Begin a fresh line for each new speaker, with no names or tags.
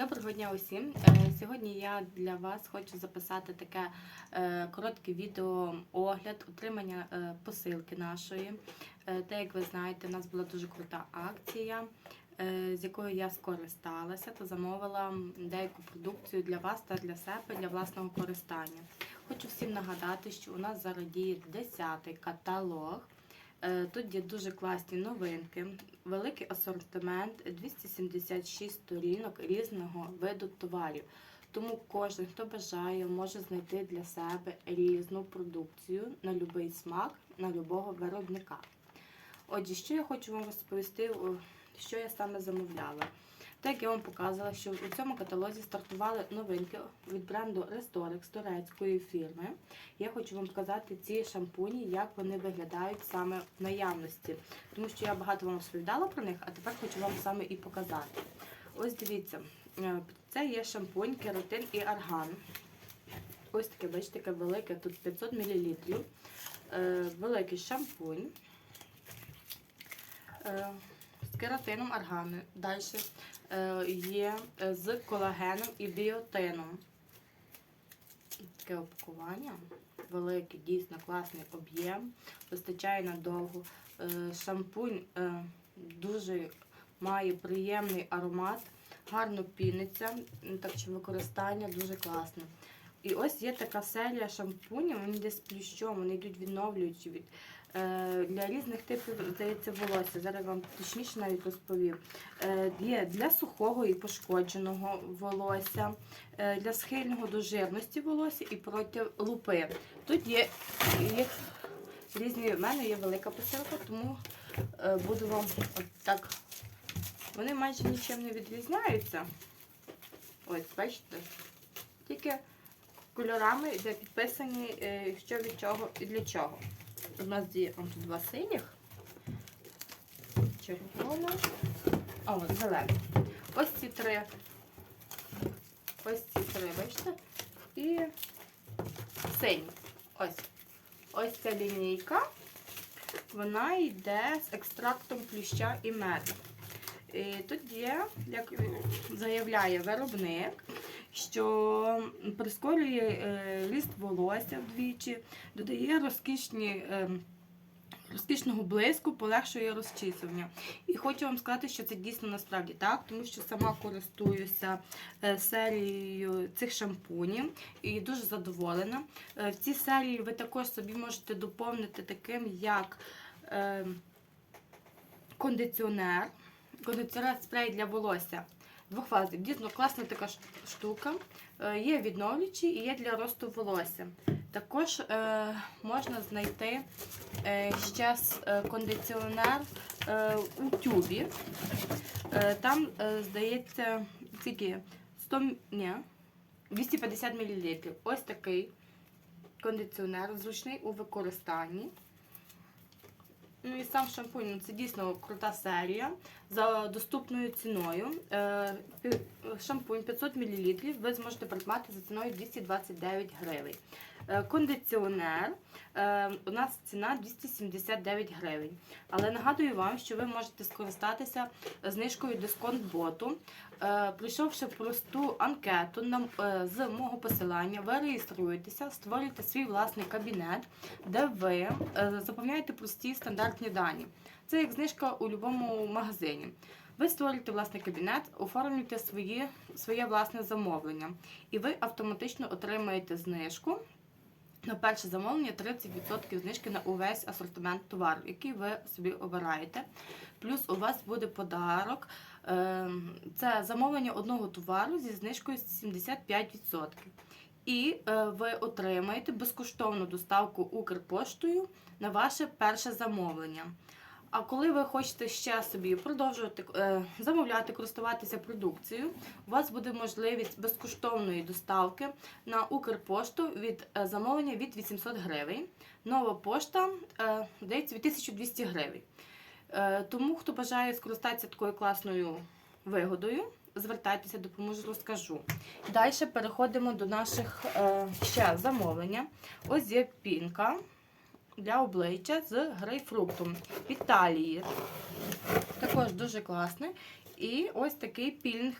Доброго дня усім. Е, Сьогодні я для вас хочу записати таке е, коротке відео огляд отримання е, посилки нашої. Е, Та як ви знаєте, у нас була дуже крута акція, з якою я скористалася та замовила деяку продукцію для вас та для себе для власного користання. Хочу всім нагадати, що у нас зараз діє 10-й каталог. Е, Тут є дуже класні новинки, великий асортимент, 276 сторінок різного виду товарів. Тому кожен, хто бажає, може знайти для себе різну продукцію на будь-який смак, на будь-якого виробника. Отже, що я хочу вам розповісти, що я саме замовляла. Так як я вам показувала, що у цьому каталозі стартували новинки від бренду Restorex турецької фірми. Я хочу вам показати ці шампуні, як вони виглядають саме в наявності. Тому що я багато вам розповідала про них, а тепер хочу вам саме і показати. Ось дивіться, е, це є шампунь, кератин і арган. Ось таке, бачите, таке велике, тут 500 мл. Великий шампунь. Е, З кератином аргани. Далі є е, з колагеном і біотином. Таке опакування. Великий, дійсно класний об'єм. Вистачає надовго. Е, Шампунь е, дуже має приємний аромат, гарно піниться, так що використання дуже класне. І ось є така серія шампунів, вони десь плющом, вони йдуть відновлюючі від, е, для різних типів здається, волосся. Зараз вам точніше навіть розповім. Е, є для сухого і пошкодженого волосся, е, для схильного до жирності волосся і проти лупи. Тут є їх різні. В мене є велика посилка, тому е, буду вам от так. Вони майже нічим не відрізняються. Ось, бачите? Тільки кольорами, де підписані, е, що від чого і для чого. У нас є тут два синіх, червона, а от зелена. Ось ці три. Ось ці три, бачите? І синій. Ось. Ось ця лінійка. Вона йде з екстрактом плюща і меду. І тут є, як заявляє виробник, що прискорює е, ріст волосся вдвічі, додає розкішні. е, Розкішного блиску полегшує розчісування. І хочу вам сказати, що це дійсно насправді так, тому що сама користуюся е, серією цих шампунів і дуже задоволена. В цій серії ви також собі можете доповнити таким, як кондиціонер, кондиціонер спрей для волосся. Двохфазний. Дійсно класна така штука. Е, Є відновлюючі і є для росту волосся. Також е, можна знайти е, ще е, кондиціонер е, у тюбі. Е, там, е, здається, скільки? 100, ні, 250 мл. Ось такий кондиціонер зручний у використанні. Ну і сам шампунь, ну це дійсно крута серія за доступною ціною. Е, Шампунь 500 мл ви зможете придбати за ціною 229 гривень. Е, Кондиціонер у нас ціна 279 гривень. Але нагадую вам, що ви можете скористатися знижкою дисконт боту. Е, Пройшовши просту анкету е, з мого посилання, ви реєструєтеся, створюєте свій власний кабінет, де ви е, заповняєте прості стандартні дані. Це як знижка у будь-якому магазині. Ви створюєте власний кабінет, оформлюєте свої, своє власне замовлення, і ви автоматично отримаєте знижку. На перше замовлення 30% знижки на увесь асортимент товару, який ви собі обираєте. Плюс у вас буде подарок. е, Це замовлення одного товару зі знижкою 75%. І е, ви отримаєте безкоштовну доставку Укрпоштою на ваше перше замовлення. А коли ви хочете ще собі продовжувати е, замовляти, користуватися продукцією, у вас буде можливість безкоштовної доставки на Укрпошту від е, замовлення від 800 гривень. Нова пошта е, здається від 1200 гривень. Тому, хто бажає скористатися такою класною вигодою, звертайтеся, допоможу, розкажу. Далі переходимо до наших ще замовлення. Ось є пінка для обличчя з грейпфруктом Італії. Також дуже класний. І ось такий пілінг